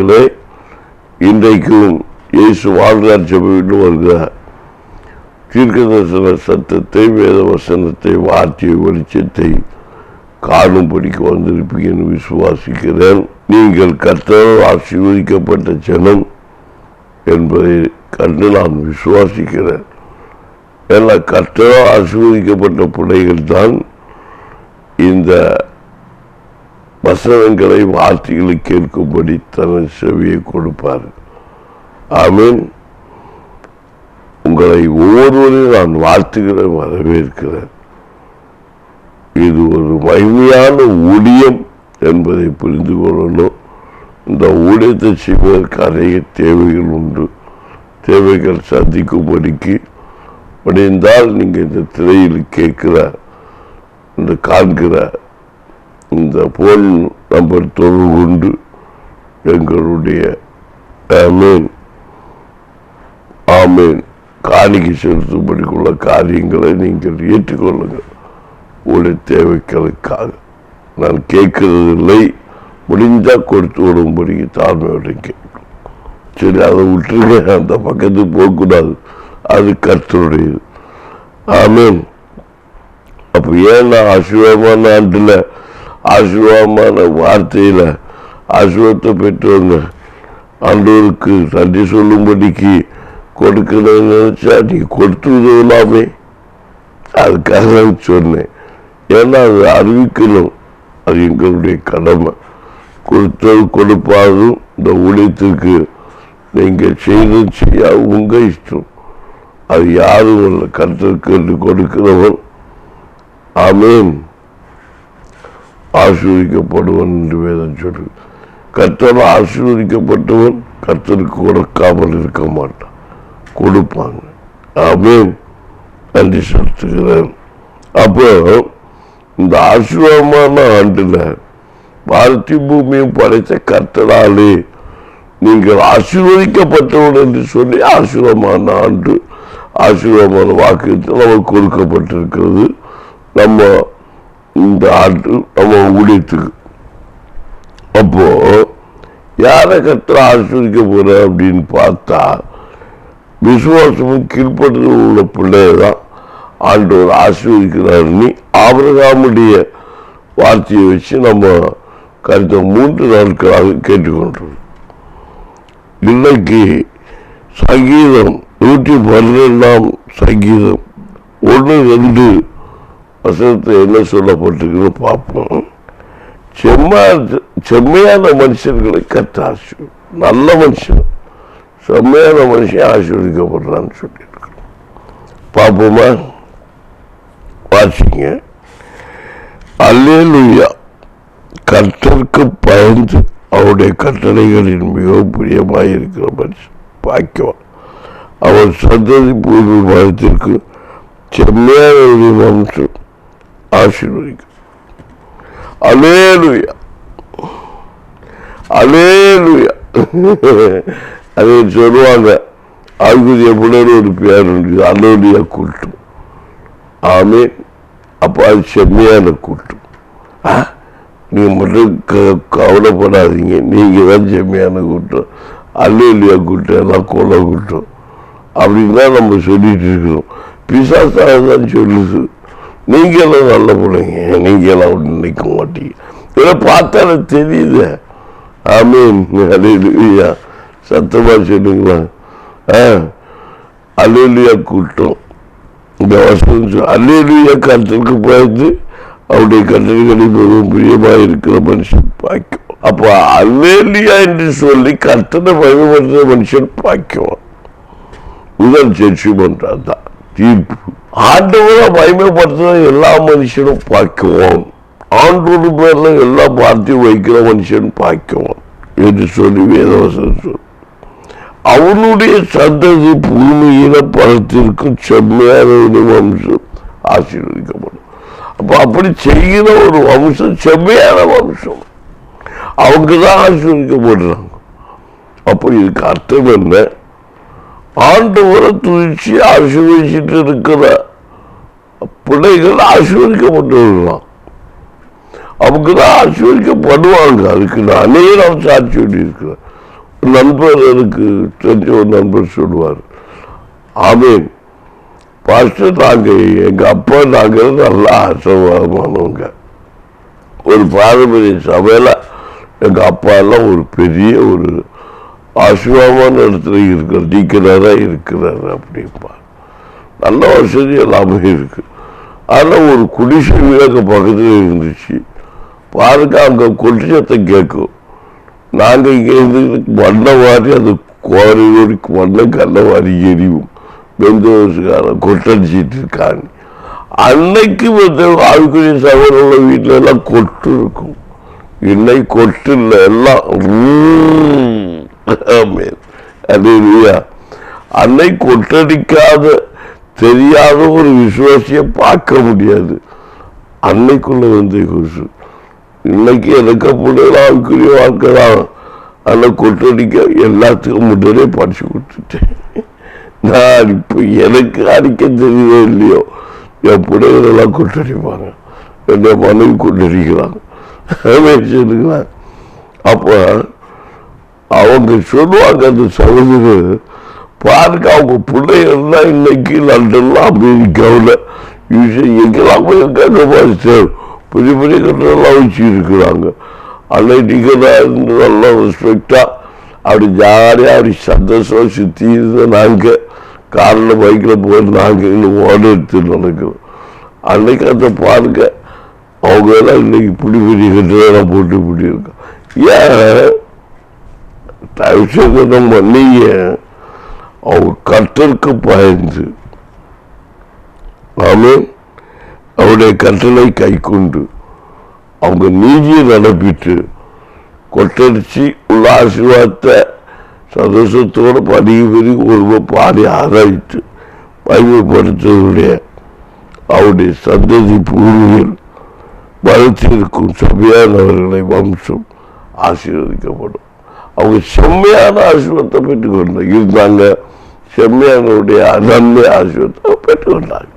என்ன இன்றைக்கும் இயேசு வாழ்கிறார் சபையில் வருகிறார். தீர்க்க தரிசன சத்தத்தை வேத வசனத்தை வார்த்தை வெளிச்சத்தை காணும்படிக்கு வந்திருப்பீங்கன்னு விசுவாசிக்கிறேன். நீங்கள் கர்த்தரால் ஆசீர்வதிக்கப்பட்ட ஜனம் என்பதை கண்டு நான் விசுவாசிக்கிறேன். ஏன்னா கர்த்தரால் ஆசீர்வதிக்கப்பட்ட பிள்ளைகள் தான் இந்த வசனங்களை வார்த்தைகளை கேட்கும்படி தனது செவியை கொடுப்பார். ஆமீன் உங்களை ஒவ்வொருவரையும் நான் வாழ்த்துகிற வரவேற்கிறேன். இது ஒரு மகிமையான ஊழியம் என்பதை புரிந்து கொள்ளணும். இந்த ஊழியத்தை செய்வதற்கு அநேக தேவைகள் உண்டு. தேவைகள் சந்திக்கும்படிக்கு முடிந்தால் நீங்கள் இந்த திரையில் கேட்கிற இந்த காண்கிற இந்த போன் நம்பர் தொடர்பு கொண்டு எங்களுடைய. ஆமேன். ஆமேன். காணிக்கு செலுத்தும்படிக்குள்ள காரியங்களை நீங்கள் ஏற்றுக்கொள்ளுங்கள். உடைய தேவைகளுக்காக. நான் கேட்கறதில்லை. முடிஞ்சா கொடுத்து விடும்படி தாழ்மையோட கேட்கணும் சரி அதை விட்டுருங்க. அந்த பக்கத்து போகக்கூடாது. அது கர்த்தருடையது. ஆமேன். அப்போ நான் ஆசீரமா ஆண்டில் ஆசீர்வாதமான வார்த்தையில் ஆசீர்வாதத்தை பெற்றவங்க. ஆண்டோருக்கு நன்றி சொல்லும்படிக்கு கொடுக்கணும்னு நினச்சா நீ கொடுத்து உதவலாமே அதுக்காக சொன்னேன். ஏன்னா அது அறிவிக்கணும். அது எங்களுடைய கடமை. கொடுத்தது கொடுப்பாதும் இந்த ஊழியத்துக்கு நீங்கள் செய்து செய்ய உங்கள் இஷ்டம். அது யாரும் இல்லை கருத்திற்கு என்று கொடுக்கிறவன். ஆமேன். ஆசீர்வதிக்கப்படுவன் என்று வேதம் சொல்லு கர்த்தர் ஆசீர்வதிக்கப்பட்டவன் கர்த்தருக்கு கொடுக்காமல் இருக்க மாட்டான். கொடுப்பாங்க. ஆமேன். நன்றி செலுத்துகிறேன். அப்போ இந்த ஆசீர்வாதமான ஆண்டில் பாரதி பூமியும் படைத்த கர்த்தராலே நீங்கள் ஆசீர்வதிக்கப்பட்டவன் என்று சொல்லி ஆசீர்வாதமான ஆண்டு ஆசீர்வாதமான வாக்கு நமக்கு கொடுக்கப்பட்டிருக்கிறது. நம்ம இந்த ஆட்டு அவன் ஊழியத்துக்கு அப்போ யாரை கத்திர ஆசிரிக்க போற அப்படின்னு பார்த்தா விசுவாசமும் கீழ்ப்படுதல் உள்ள பிள்ளைய தான் ஆண்டவர் ஆசீர்வதிக்கிறார். நீ ஆபிரகாமுடைய வார்த்தையை வச்சு நம்ம கருத்தை மூன்று நாட்களாக கேட்டுக்கொண்டோம். இன்னைக்கு சங்கீதம் நூற்றி பன்னிரெண்டாம் சங்கீதம் ஒன்று ரெண்டு வசனத்தில் என்ன சொல்லப்பட்டிருக்குன்னு பார்ப்போம். செம்மா செம்மையான மனுஷர்களை கற்று ஆசீர் நல்ல மனுஷன். செம்மையான மனுஷன் ஆசீர்வதிக்கப்படுறான்னு சொல்லியிருக்கிறோம். பார்ப்போமா? வாசிங்க. அல்லேலுயா. கர்த்தருக்கு பயந்து அவருடைய கட்டளைகளின் மிகவும் பிரியமாயிருக்கிற மனுஷன். பாக்கியவான் அவர் சந்ததி பூர்வ மதத்திற்கு செம்மையான வம்சம் ஆசீர்வதிக்கும் அலேலுயா அலேலுயா அது சொல்லுவாங்க ஆகுதிய புலர் ஒரு பேர் உண்டு. அலோலியா கூட்டம் ஆமே அப்போ அது செம்மையான கூட்டம். நீங்க மட்டும் க- கவலைப்படாதீங்க. நீங்க தான் செம்மையான கூட்டம். அல்லேலியா கூட்டம் எல்லாம் கொலை கூட்டம். அப்படின்னு தான் நம்ம சொல்லிட்டு இருக்கிறோம். பிசாசாக தான் சொல்லுது. நீங்க எல்லாம் நல்ல பிள்ளைங்க. நீங்க எல்லாம் அப்படி நினைக்க மாட்டீங்க. இதெல்லாம் பார்த்தாலே தெரியுது. ஆமீன். அலுவலியா சத்தமா சொல்லுங்களா ஆ. அலுவலியா கூட்டம். இந்த வசனம் அலுவலியா கருத்துக்கு போயிருந்து அவருடைய கட்டளைகளில் மிகவும் பிரியமாக இருக்கிற மனுஷன் பாக்கியம் அப்போ அல்லேலியா என்று சொல்லி கர்த்தனை பயன்படுத்துகிற மனுஷன் பாக்கியம் முதல் சர்ச்சி பண்ணுறான் தான் தீர்ப்பு. ஆண்டவரை மகிமைப்படுத்துகிற எல்லா மனுஷனும் பார்க்குவோம் ஆண்டோடு பேரில் எல்லா வார்த்தையும் வைக்கிற மனுஷன் பார்க்குவோம் என்று சொல்லி வேதவசன் சொல். அவனுடைய சந்ததி பூமியில பலத்திற்கும் செம்மையான ஒரு வம்சம் ஆசீர்வதிக்கப்படும். அப்போ அப்படி செய்கிற ஒரு வம்சம் செம்மையான வம்சம். அவங்க தான் ஆசீர்வதிக்கப்படுறாங்க. அப்போ இதுக்கு அர்த்தம் என்ன? ஆண்டவரை துணிச்சு ஆசீர்வதிச்சுட்டு இருக்கிற பிள்ளைகள் ஆசீர்வதிக்கப்பட்டவர்களாம் அவங்க தான் ஆசீர்வதிக்கப்படுவாங்க. அதுக்கு நானே நான் சாட்சி இருக்கிறேன் ஒரு நண்பர் எனக்கு தெரிஞ்ச ஒரு நண்பர் சொல்லுவார். ஆமீன். பாஸ்டர் நாங்க எங்க அப்பா நாங்கள் நல்லா ஆசீர்வாதமானவங்க. ஒரு பாரம்பரிய சபையில் எங்க அப்பா எல்லாம் ஒரு பெரிய ஒரு ஆசீர்வாதமான இடத்துல இருக்கிற டீக்கராக இருக்கிறாரு அப்படிப்பா நல்ல வசதி எல்லாமே இருக்கு. அதில் ஒரு குடிசை வீடு பக்கத்தில் இருந்துச்சு. பாருங்க அங்கே கொட்டியத்தை கேட்கும் நாங்கள் இங்கே இருந்து மண்ணை வாரி அது கோரையோடு மண்ணை கல்லை வாரி எரியும். பெந்தோசுக்காரன் கொட்டடிச்சிட்டு இருக்காங்க அன்னைக்கு வந்து ஆவிக்குரிய சகோதர வீட்டில எல்லாம் கொட்டு இருக்கும். இன்னைக்கு கொட்டு இல்லை எல்லாம். உம். ஆமென். அன்னை கொட்டடிக்காத தெரியாத ஒரு விசுவாசியை பார்க்க முடியாது. அன்னைக்குள்ள வந்து குசு இன்னைக்கு எனக்கு பிள்ளைகளாம் வாழ்க்கை தான். ஆனால் கொட்டடிக்க எல்லாத்துக்கும் முன்னாடியே படிச்சு கொடுத்துட்டேன். நான் இப்போ எனக்கு அடிக்க தெரியவே இல்லையோ. என் பிள்ளைகளெல்லாம் கொட்டடிப்பாங்க என்னை மனைவி கொட்டடிக்கிறாங்க சொல்லுங்களேன். அப்போ அவங்க சொல்லுவாங்க அந்த சகோதரர் பாருங்க அவங்க பிள்ளைகள்லாம் இன்னைக்கு லண்டன்லாம் அமெரிக்காவில் எங்கெல்லாம் போய் கேட்க மாதிரி பெரிய பெரிய கட்டடம்லாம் வச்சுருக்கிறாங்க. அன்னைக்கு இருந்து நல்லா ரெஸ்பெக்டாக அப்படி ஜாலியாக அப்படி சந்தோஷமா சுற்றி இருந்த நாங்கள் காரில் பைக்கில் போய் நாங்கள் இன்னும் ஓட எடுத்து நடக்கிறோம் அன்னைக்கு அந்த பாருங்க அவங்க எல்லாம் இன்னைக்கு இப்படி பெரிய கட்டடம் போட்டு இப்படி இருக்கோம் ஏன்? தயவு செய்து நம்ம நீங்க அவங்க கற்றற்கு பயந்து ஆமென். அவருடைய கட்டளை கை கொண்டு அவங்க நீதியை நடப்பிட்டு கொட்டடிச்சு உள்ள ஆசீர்வாதத்தை சந்தோஷத்தோடு பதிவு பெரிய ஒருவர் பாடி ஆராய்த்து பயன்படுத்துவதுடைய அவருடைய சந்ததி பூர்வீகர் வளர்த்திருக்கும் செம்மையானவர்களை வம்சம் ஆசீர்வதிக்கப்படும். அவங்க செம்மையான ஆசீர்வாதத்தை பெற்றுக்கொண்டாங்க இருந்தாங்க. செம்மையானவருடைய நன்மை ஆசீர்வாதத்தை பெற்றுக்கொண்டாங்க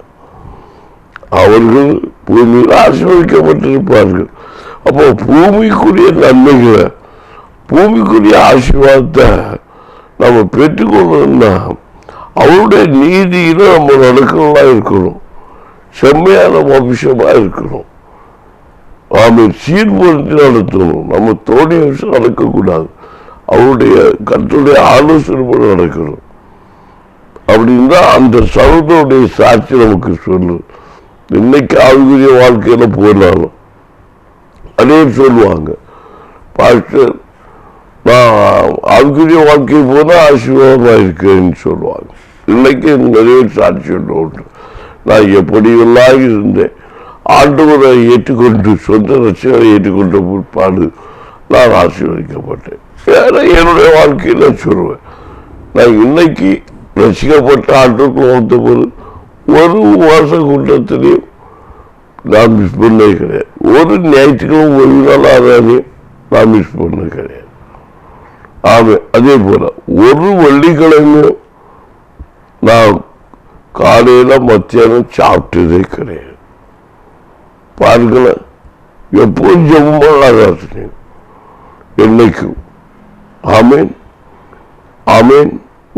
அவர்கள் பூமியில் ஆசீர்வதிக்கப்பட்டிருப்பார்கள். அப்போ பூமிக்குரிய நன்மைகளை பூமிக்குரிய ஆசீர்வாதத்தை நம்ம பெற்றுக்கொள்ளணும்னா அவருடைய நீதியில நம்ம நடக்கலாம் இருக்கணும். செம்மையான வம்சமாக இருக்கணும். ஆமை சீர்படுத்தி நடத்தணும். நம்ம தோணி விஷயம் நடக்கக்கூடாது. அவருடைய கற்றுடைய ஆலோசனை நடக்கணும். அப்படின்னா அந்த சகோதரனுடைய சாட்சி நமக்கு சொல்லு. இன்னைக்கு ஆவிக்குரிய வாழ்க்கையில போனாலும் அதே சொல்லுவாங்க. பாஸ்டர் நான் ஆவிக்குரிய வாழ்க்கை போனால் ஆசீர்வாதமாக இருக்கேன்னு சொல்லுவாங்க. இன்னைக்கு நிறைய சாட்சி உண்டு. நான் எப்படியெல்லாம் இருந்தேன் ஆண்டவரை ஏற்றுக்கொண்டு சொந்த ரசிகரை ஏற்றுக்கொண்ட பிற்பாடு நான் ஆசீர்வதிக்கப்பட்டேன். வேற என்னுடைய வாழ்க்கையில சொல்லுவேன். நான் இன்னைக்கு ரசிக்கப்பட்ட ஆற்றுக்குள் வந்த போது ஒரு வருஷ கூட்டத்திலையும் நான் மிஸ் பண்ணது கிடையாது ஒரு ஞாயிற்றுக்கிழமை ஒரு நாள் ஆதாரையும் நான் மிஸ் பண்ண கிடையாது ஆமாம் அதே போல் ஒரு வெள்ளிக்கிழமையும் நான் காலையில் மத்தியானம் சாப்பிட்டதே கிடையாது பாருங்களேன் எப்போதும் ஜெபமாக என்னைக்கும். ஆமேன். ஆமேன்.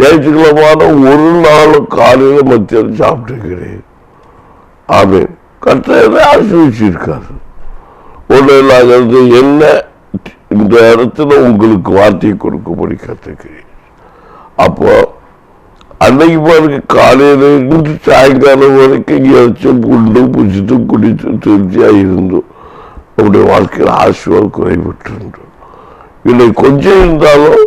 ஞாயிற்றுக்கிழமான ஒரு நாளும் காலையில மத்தியானம் சாப்பிட்டுக்கிறேன். கிடையாது ஆமேன் கர்த்தரை ஆசிரிச்சிருக்காரு ஒன்று இல்லாதது என்ன இந்த இடத்துல உங்களுக்கு வார்த்தையை கொடுக்கும்படி கற்றுக்கிறேன் அப்போ அன்னைக்கு பாருங்க காலையில இருந்து சாயங்காலம் வரைக்கும் இறைச்சும் புண்டும் புசித்தும் குடித்தும் திருப்தியாக இருந்தோம் நம்முடைய வாழ்க்கையில் ஆசிர்வாதம் குறைபட்டிருந்தோம் இல்லை கொஞ்சம் இருந்தாலும்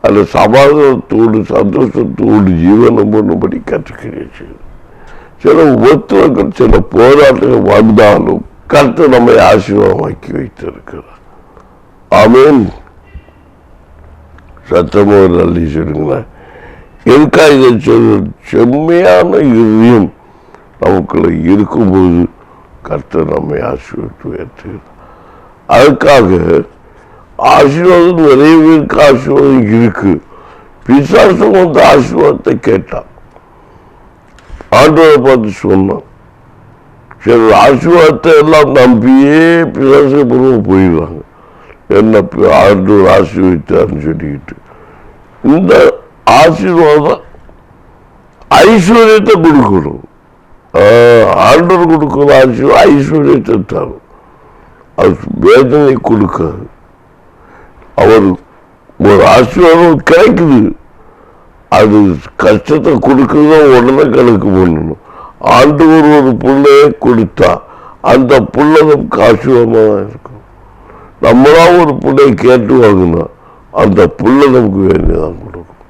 அந்த சமாதானத்தோடு சந்தோஷத்தோடு ஜீவனம் பண்ணும்படி கற்றுக்கிறீர்கள். சில உபத்திரங்கள் சில போராட்டங்கள் வந்தாலும் கர்த்தர் நம்மை ஆசீர்வாதமாக்கி வைத்திருக்கிறார். ஆமேன். சத்தமோ நல்லி சொல்லுங்களேன். எதுக்காக இதை சொல்ல செம்மையான இதயம் நமக்குள்ள இருக்கும்போது கர்த்தர் நம்மை ஆசீர்வித்து உயர்த்துகிறார். அதுக்காக ஆசீர்வாதம் நிறைய பேருக்கு ஆசீர்வாதம் இருக்கு பிசாசம் வந்து ஆசீர்வாதத்தை கேட்டான் ஆண்டவரை பார்த்து சொன்னான் சரி ஆசீர்வாதத்தை எல்லாம் நம்பியே பிசாசபூர்வம் போயிடுவாங்க என்ன ஆண்டவர் ஆசீர்வதித்தார்னு சொல்லிக்கிட்டு இந்த ஆசீர்வாதம் ஐஸ்வர்யத்தை கொடுக்கணும் ஆண்டவர் கொடுக்குற ஆசீர்வாதம் ஐஸ்வர்யத்தை தரும் அது வேதனை கொடுக்காது அவர் ஒரு ஆசீர்வாதம் கிடைக்குது அது கஷ்டத்தை கொடுக்கறத உடனே கணக்கு பண்ணணும் ஆண்டு ஒரு ஒரு பிள்ளைய கொடுத்தா அந்த புள்ள நமக்கு ஆசீர்வாதமா தான் இருக்கும். நம்மளா ஒரு புள்ளைய கேட்டு வாங்கினா அந்த புள்ள நமக்கு வேண்டியதான் கொடுக்கும்.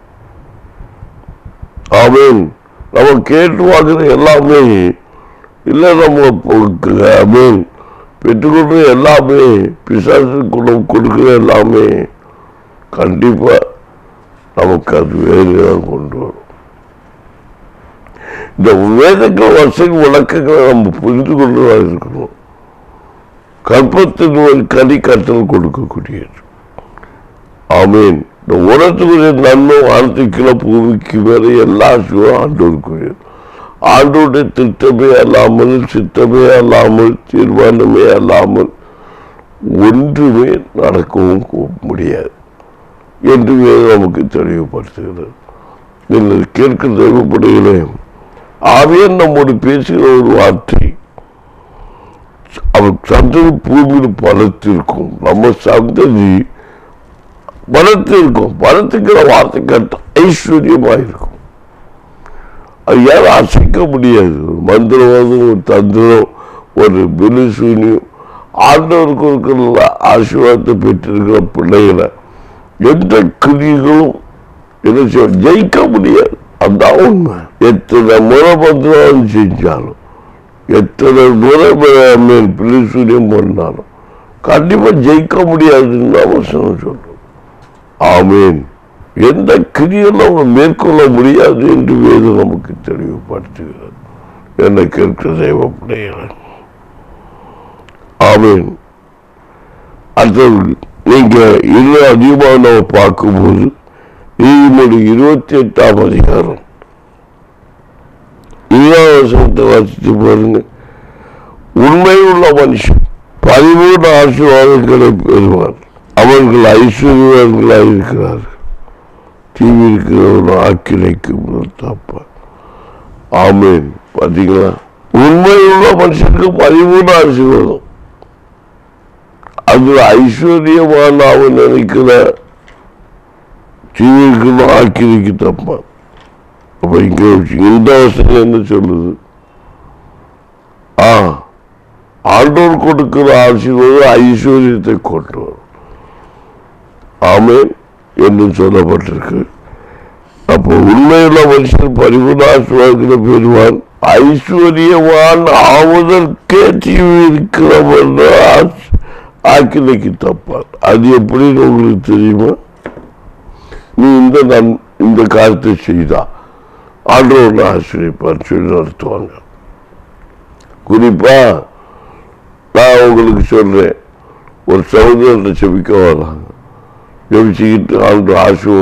ஆமேன். நம்ம கேட்டு வாங்குற எல்லாமே இல்லை நம்ம மீன் பெற்றுக்கொள்ற எல்லாமே பிசாசு குணம் கொடுக்குற எல்லாமே கண்டிப்பா நமக்கு அது வேலைதான் கொண்டு வரும். இந்த வேதங்கள் வசதி விளக்கங்களை நம்ம புரிந்து கொண்டுதான் இருக்கணும். கற்பத்தின் ஒரு கனி கற்றல் கொடுக்கக்கூடியது. ஆமீன். இந்த உலகத்துக்குரிய நன்மை கிலோ பூமிக்கு மேலே எல்லா சிவம் ஆண்டோருக்குரியது ஆண்டோட திட்டமே அல்லாமல் சித்தமே அல்லாமல் தீர்மானமே அல்லாமல் ஒன்றுமே நடக்கவும் முடியாது என்று நமக்கு தெளிவுபடுத்துகிறது. நீங்கள் கேட்க தெய்வப்படுகளே ஆவியன் நம்மோடு பேசுகிற ஒரு வார்த்தை அவர் சந்ததி பூமியில் பலத்திருக்கும் நம்ம சந்ததி பலத்திருக்கும் பலத்துக்கிற வார்த்தை கட்ட ஐஸ்வர்யமாக இருக்கும் அது யாரும் அசைக்க முடியாது? ஒரு மந்திரவாதம் ஒரு தந்திரம் ஒரு பிலிசூனியம் ஆண்டவருக்கு இருக்கிற ஆசீர்வாதத்தை பெற்றிருக்கிற பிள்ளைகளை எந்த கிரிகளும் என்ன செய்ய ஜெயிக்க முடியாது. அந்த உண்மை. எத்தனை முறை மந்திரம் செஞ்சாலும் எத்தனை முறை மேல் பிலிசூனியம் பண்ணாலும் கண்டிப்பாக ஜெயிக்க முடியாதுன்னு தான் வசனம் ஆமீன். எந்த கிரியும் நம்ம மேற்கொள்ள முடியாது என்று வேது நமக்கு தெளிவுபடுத்துகிறது. என்னை கேட்க தெய்வ ஆமேன். ஆமீன் அடுத்தது நீங்க இன்னும் அதிகமாக நம்ம பார்க்கும்போது நீதிமொழி இருபத்தி எட்டாம் அதிகாரம் ஈராவசனத்தை வாசித்து பாருங்க. உண்மையுள்ள மனுஷன் பதிமூன்று ஆசீர்வாதங்களை பெறுவார். அவர்கள் ஐஸ்வர்யவான்களாக இருக்கிறார்கள் தீவி இருக்கிறவன் ஆக்கிரைக்கு தப்பா ஆமேன் பாத்தீங்களா உண்மையுள்ள மனுஷனுக்கு பதிமூணு ஆசீர்வாதம் அது ஐஸ்வர்யமான அவன் நினைக்கிற தீவி இருக்கணும் ஆக்கிரைக்கு தப்பா அப்ப இங்க இந்த வசனம் என்ன சொல்லுது ஆ ஆண்டோர் கொடுக்கிற ஆசீர்வாதம் ஐஸ்வர்யத்தை கொண்டு வரும் ஆமேன் என்றும் சொல்லப்பட்டிருக்கு. அப்போ உண்மையுள்ள மனுஷன் பரிபூர்ணாசுவாக்கிற பெறுவான் ஐஸ்வர்யவான் ஆவதற்கே தீவு இருக்கிறவன் ஆக்கிலைக்கு தப்பான். அது எப்படின்னு உங்களுக்கு தெரியுமா? நீ இந்த நன் இந்த காரியத்தை செய்தா. ஆண்டவர் ஆசிரியப்பார். சொல்லி நடத்துவாங்க. குறிப்பா நான் உங்களுக்கு சொல்றேன். ஒரு சகோதரத்தை செபிக்க வராங்க. ஜெபிச்சுக்கிட்டு ஆண்டு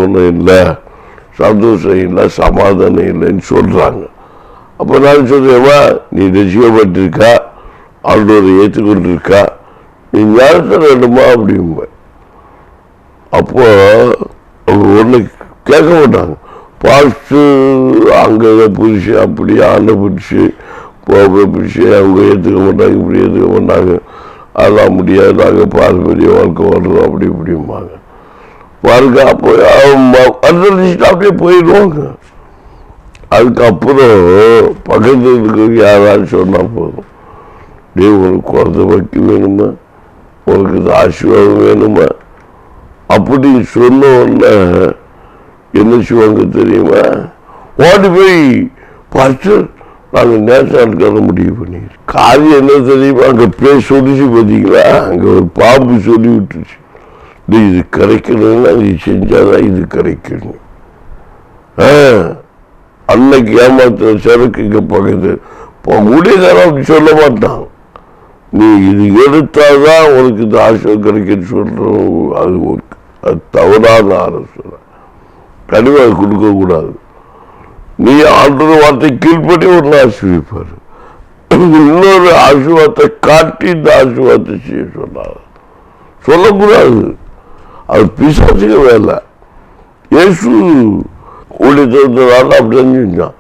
ஒன்றும் இல்லை சந்தோஷம் இல்லை சமாதானம் இல்லைன்னு சொல்கிறாங்க அப்போ நான் சொல்றேன்வா நீ ரசிக்கப்பட்டிருக்கா ஆண்டோரை ஏற்றுக்கொண்டிருக்கா நீ ஞானத்தை வேண்டுமா அப்படிம்ப. அப்போ அவங்க ஒன்று கேட்க மாட்டாங்க. பாஸ்ட்டு அங்கே புதுசு அப்படி ஆண்டை பிடிச்சி போக பிடிச்சி அவங்க ஏற்றுக்க மாட்டாங்க இப்படி ஏற்றுக்க மாட்டாங்க. அதெல்லாம் முடியாது நாங்கள் பாரம்பரிய வாழ்க்கை வாழ்றோம் அப்படி இப்படிம்பாங்க. பாருங்க போய் அனுசரிச்சுட்டு அப்படியே போயிடுவாங்க அதுக்கப்புறம் பக்கத்தில் இருக்கிறவங்க யாராவது சொன்னால் போதும். டே உனக்கு குழந்த வைக்க வேணுமா? உனக்கு ஆசீர்வாதம் வேணுமா? அப்படி சொன்ன உடனே என்ன செய்வாங்க தெரியுமா? ஓடி போய் பாஸ்டர் நாங்கள் நேசாளுக்கான முடிவு பண்ணிடுறோம் காரியம் என்ன தெரியுமா? அங்கே பேர் சொல்லிச்சு பார்த்தீங்களா அங்கே ஒரு பாம்பு சொல்லி விட்டுருச்சு நீ இது கிடைக்கணும்னா நீ செஞ்சாதான் இது கிடைக்கணும் ஆ, அன்னைக்கு ஏமாத்துற சரக்கு இங்கே பக்கத்து ஊழியக்காரன் சொல்ல மாட்டான். நீ இது எடுத்தாதான் உனக்கு இந்த ஆசை கிடைக்குன்னு சொல்கிறோம் அது அது தவறான ஆலோசனை. கனிவா கொடுக்கக்கூடாது நீ ஆண்டது வார்த்தை கீழ்படி ஒரு ஆசிரியப்பாரு இன்னொரு ஆசீர்வாதத்தை காட்டி இந்த ஆசீர்வாதத்தை செய்ய சொன்னார். சொல்லக்கூடாது. அது பிசாசுக்கு வேலை. இயேசு ஊழியத்தினால அப்படி செஞ்சான்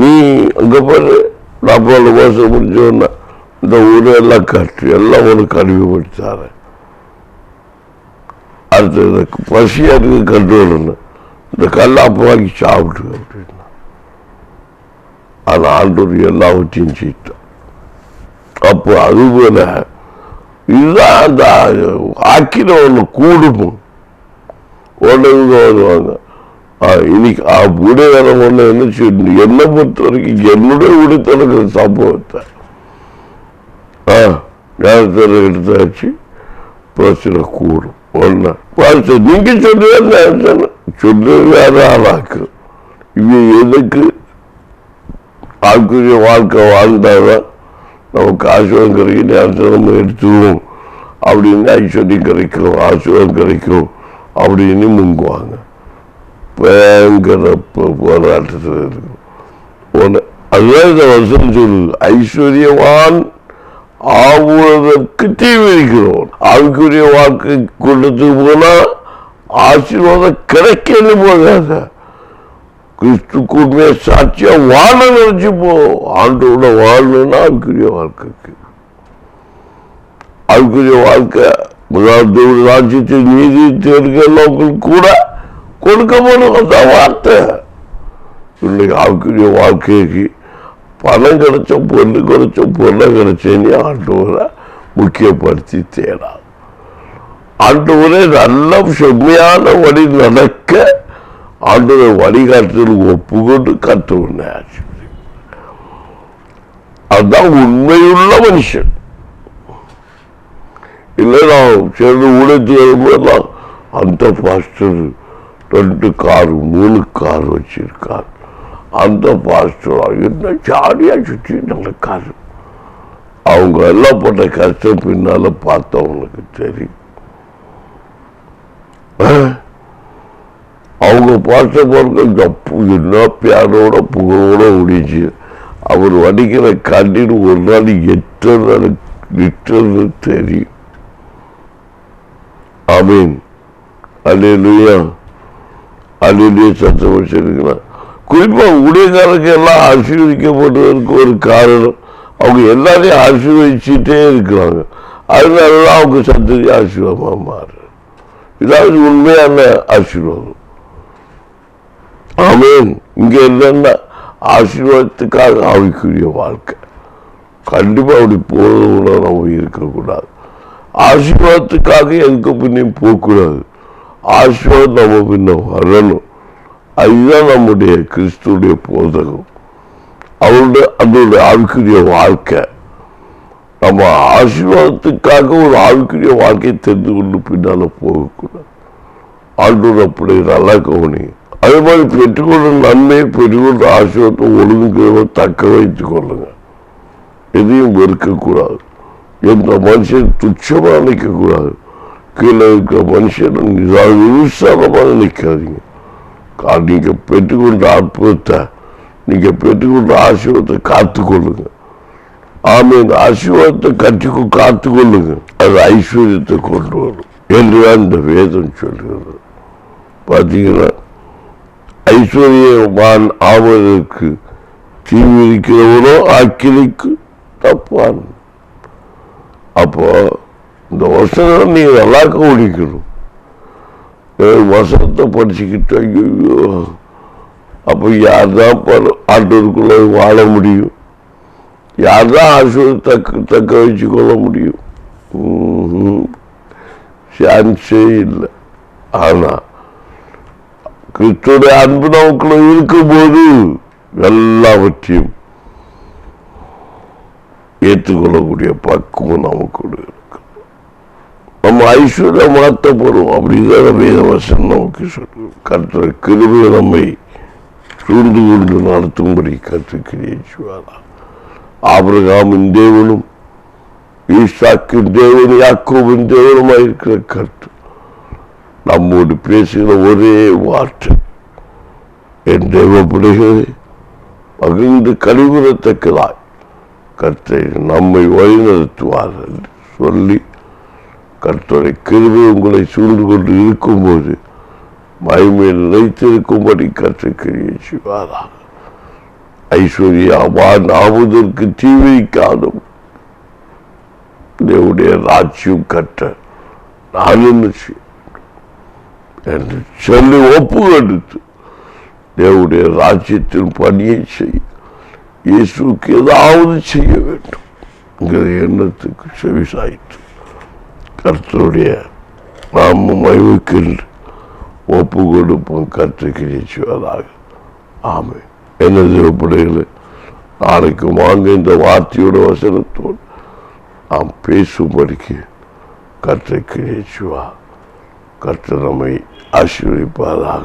நீ அங்கே பாரு நாற்பது வருஷம் முடிஞ்சோன்னா இந்த ஊரை எல்லாம் காட்டு எல்லாம் உனக்கு அறிவுப்படுத்தாரு அடுத்து இந்த பசியா இருக்கு கண்டு வரணும். இந்த கல்லாப்பு வாங்கி சாப்பிட்டு அப்படின்னா. ஆனால் ஆண்டோர் எல்லாவற்றையும் செய்தார். அப்போ அதுபோல இதுதான் அந்த ஆக்கின ஒன்று கூடும் உடனே வருவாங்க ஆ, இன்னைக்கு ஆ, விடையாளம் ஒன்று என்ன சொல்லி என்னை பொறுத்த வரைக்கும் என்னுடைய விடுத்தலுக்கு சம்பவத்தை. ஆ நேரத்தில் எடுத்தாச்சு. பிரச்சனை கூடும். ஒன்று பார்த்து நீங்க சொல்லுவேன் சொல்லு வேற ஆளாக்கு. இது எதுக்கு? ஆக்குரிய வாழ்க்கை வாழ்ந்தாதான் நமக்கு ஆசிரியம் கிடைக்கும் நேரத்தில் நம்ம எடுத்துருவோம் அப்படின்னு ஐஸ்வர்யம் கிடைக்கும் ஆசிரியம் கிடைக்கும். அப்படின்னு முங்குவாங்க. பயங்கர போராட்டத்தில் இருக்கும். ஒன்று அதுதான் இந்த வசனம் சொல்லுது ஐஸ்வர்யவான் ஆகுவதற்கு தீவிரிக்கிறோம் ஆவிக்குரிய வாக்கு கொண்டு போனா ஆசீர்வாதம் கிடைக்கன்னு போகாத. கிறிஸ்துக்கு உண்மையை சாட்சியா வாழ நினைச்சு போ. ஆண்டோட வாழணும்னா அதுக்குரிய வாழ்க்கைக்கு. அதுக்குரிய வாழ்க்கை முதலாவது ராஜ்யத்தை நீதி தேர்தல் கூட கொடுக்கப்படும் அந்த வார்த்தை. இன்னைக்கு ஆவிக்குரிய வாழ்க்கைக்கு பணம் கிடைச்சோம் பொண்ணு கிடைச்சோம் பொண்ணை கிடைச்சேன்னு ஆண்டவரை முக்கியப்படுத்தி தேடா. ஆண்டவரே நல்ல செம்மையான வழி நடக்க ஆண்டவரை வழிகாட்டுதல் ஒப்புக்கொண்டு கற்றுவனே அதுதான் உண்மையுள்ள மனுஷன். இல்லை நான் சேர்ந்து உழைத்து வரும்போதெல்லாம் அந்த பாஸ்டர் ரெண்டு கார் மூணு கார் வச்சிருக்கார். அந்த பாஸ்டர் என்ன ஜாலியாக சுற்றி நடக்கார் அவங்க எல்லாம் போட்ட கஷ்டம் பின்னால் பார்த்தவங்களுக்கு தெரியும். அவங்க பார்த்த பொருட்கள் ஜப்பு என்ன பியானோட புகழோட முடிஞ்சு அவர் வடிக்கிற கண்ணீர் ஒரு நாள் எத்தனை லிட்டர்னு தெரியும். ஆமீன். அலையிலுயா அலையிலேயே சத்தம் வச்சிருக்கிறான் குறிப்பா ஊழியக்காரருக்கு எல்லாம் ஆசீர்வதிக்கப்பட்டதற்கு ஒரு காரணம் அவங்க எல்லாரையும் ஆசீர்வதிச்சுட்டே இருக்கிறாங்க. அதனாலதான் அவங்க சந்ததி ஆசீர்வாதமா மாறு இதாவது உண்மையான ஆசீர்வாதம். அவன் இங்கே என்னன்னா? ஆசீர்வாதத்துக்காக ஆவிக்குரிய வாழ்க்கை. கண்டிப்பாக அப்படி போறதோட நம்ம இருக்கக்கூடாது. ஆசீர்வாதத்துக்காக எதுக்கு பின்னையும் போகக்கூடாது. ஆசீர்வாதம் நம்ம பின்ன வரணும். அதுதான் நம்முடைய கிறிஸ்துடைய போதகம். அவருடைய அதனுடைய ஆவிக்குரிய வாழ்க்கை. நம்ம ஆசீர்வாதத்துக்காக ஒரு ஆவிக்குரிய வாழ்க்கையை தெரிந்து கொண்டு பின்னால் போகக்கூடாது. ஆண்டோர் அப்படி நல்லா கவனி அதே மாதிரி பெற்றுக்கொண்ட நன்மையை பெற்றுக்கொண்ட ஆசிரியத்தை ஒழுங்கு தக்க வைத்துக் கொள்ளுங்க. எதையும் வெறுக்கக்கூடாது. எந்த மனுஷன் துச்சமாக நிற்கக்கூடாது. கீழே இருக்கிற மனுஷன் நிசாரமாக நிற்காதீங்க. நீங்கள் நீங்க பெற்றுக்கொண்ட அற்புதத்தை நீங்கள் பெற்றுக்கொண்ட ஆசீர்வாதத்தை காத்துக்கொள்ளுங்க. ஆமீன் ஆசீர்வாதத்தை கற்றுக்கு காத்துக்கொள்ளுங்க. அது ஐஸ்வர்யத்தை கொண்டு வரும். என்றுதான் இந்த வேதம் சொல்கிறது. பார்த்தீங்கன்னா ஐஸ்வர்யவான் ஆவதற்கு தீவிரிக்கிறவனோ ஆக்கிரிக்கு தப்பான். அப்போ இந்த வசனம் நீ நல்லா கவனிக்கணும் வசனத்தை படிச்சுக்கிட்டு ஐயோ அப்போ யார் தான் ஆண்டோருக்குள்ள வாழ முடியும்? யார் தான் ஆசீர்வாதத்தை தக்க தக்க வச்சு கொள்ள முடியும் சான்ஸே இல்லை. ஆனால் கிறிஸ்துடைய அன்பு நமக்குள்ள இருக்கும்போது எல்லாவற்றையும் ஏற்றுக்கொள்ளக்கூடிய பக்குவம் நமக்குள்ள இருக்கு. நம்ம ஐஸ்வர்யம் மாற்றப்படும் அப்படிதான் வேதவசம் நமக்கு சொல்லும் கற்ற கிருபை நம்மை சூழ்ந்து கொண்டு நடத்தும்படி கற்றுக்கிறேன் ஆபிரகாமின் தேவனும் ஈஷாக்கின் தேவன் யாக்கோவின் தேவனுமாய் இருக்கிற கருத்து நம்மோடு பேசுகிற ஒரே வார்த்தை என் தேவ பிள்ளைகளே மகிழ்ந்து கழிவுறத்தக்கதாய் கர்த்தை நம்மை வழிநடத்துவார் என்று சொல்லி கர்த்தரை கிருபி உங்களை சூழ்ந்து கொண்டு இருக்கும்போது மகிமையில் நிலைத்திருக்கும்படி கற்று கிரியை செய்வாராக. ஐஸ்வர்யாவான் ஆவதற்கு தீவிரிக்காதும் தேவடைய ராஜ்யம் கட்ட நான் என்ன செய்ய என்று சொல்லி ஒப்பு எடுத்து தேவடைய ராஜ்யத்தின் பணியை செய்ய. இயேசுக்கு ஏதாவது செய்ய வேண்டும் என்கிற எண்ணத்துக்கு செவிசாயிற்று கர்த்தருடைய நாம் மகிழ்க்கின்ற ஒப்பு கொடுப்போம் கற்றுக்கிறை செய்வதாக ஆமை எனது பிள்ளைகளை நாளைக்கு வாங்க இந்த வார்த்தையோட வசனத்தோடு நாம் பேசும்படிக்கு கற்றுக்கிறை செய்வா கற்று நம்மை ஆசீர்வதிப்பதாக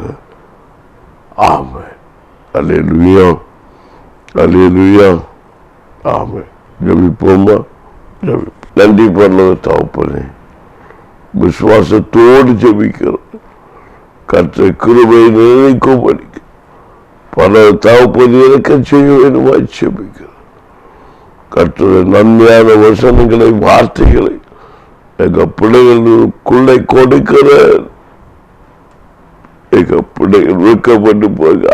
ஆமை அல்லேலுயா. அல்லேலுயா. ஆமை ஜபிப்போமா? ஜபி. நன்றி பண்ணது தவப்பனே விசுவாசத்தோடு ஜபிக்கிறோம். கற்ற கிருபை நினைக்கும் படிக்க பல தவப்பது எனக்கு செய்ய வேண்டுமா ஜபிக்கிறோம். கற்ற நன்மையான வசனங்களை வார்த்தைகளை எங்க பிள்ளைகளுக்குள்ளே கொடுக்கிற எங்க பிள்ளைகள் விற்கப்பட்டு போக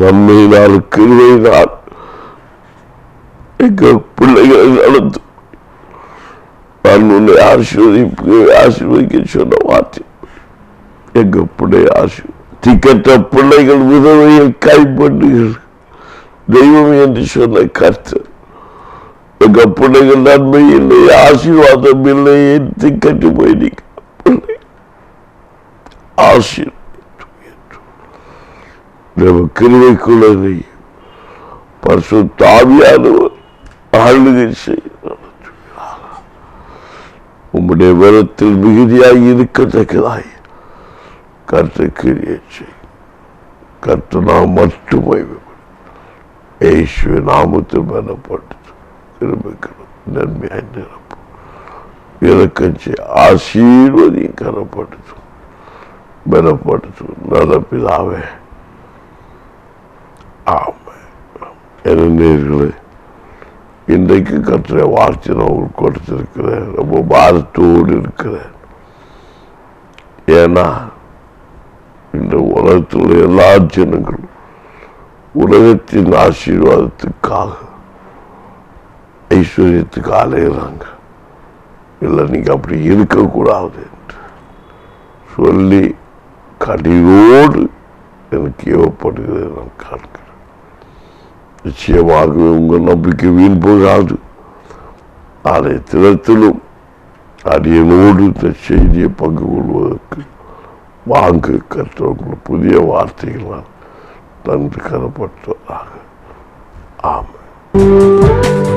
நன்மையினால் கிருவையினால் எங்க பிள்ளைகளை நடத்து. நான் உன்னை ஆசீர்வதிப்பு ஆசீர்வதிக்க சொன்ன வார்த்தை. எங்க பிள்ளை ஆசி திக்கற்ற பிள்ளைகள் விதவையை கைப்பற்றுகிறது தெய்வம் என்று சொன்ன கர்த்தர் எங்க பிள்ளைகள் நன்மை இல்லை ஆசீர்வாதம் இல்லை திக்கட்டு போய் நிற்க ஆசீர். தேவ கிருவைக்குள்ளதை பசு தாவியானவர் ஆளுகை செய்ய உம்முடைய வெள்ளத்தில் மிகுதியாய் இருக்கத்தக்கதாய் கர்த்த கிரியை செய். கர்த்த நாம் மட்டுமே ஏசுவ நாமத்தில் பெறப்பட்டு கிருமிக்கிறோம் நன்மையாய் நிரப்பும் இறக்கஞ்சி ஆசீர்வதியும் கரப்படுத்தும் பலப்படுத்தும் நல்ல பிதாவே. ஆமை என நேர்களே இன்றைக்கு கற்ற வார்த்தை நான் உங்களுக்கு கொடுத்துருக்கிறேன். ரொம்ப பாரத்தோடு இருக்கிறேன். ஏன்னா இந்த உலகத்தில் எல்லா ஜனங்களும் உலகத்தின் ஆசீர்வாதத்துக்காக ஐஸ்வர்யத்துக்கு அலையிறாங்க இல்லை நீங்க அப்படி இருக்கக்கூடாது என்று சொல்லி கடினோடு எனக்கு ஏவப்படுகிறது நான் காண்கிறேன். நிச்சயமாகவே உங்கள் நம்பிக்கை வீண் போகாது. ஆலயத்திலும் அடியனோடு இந்த செய்தியை பங்கு கொள்வதற்கு வாங்க கற்றவர்கள் புதிய வார்த்தைகளால் நன்றி கரப்பட்டதாக. ஆமாம்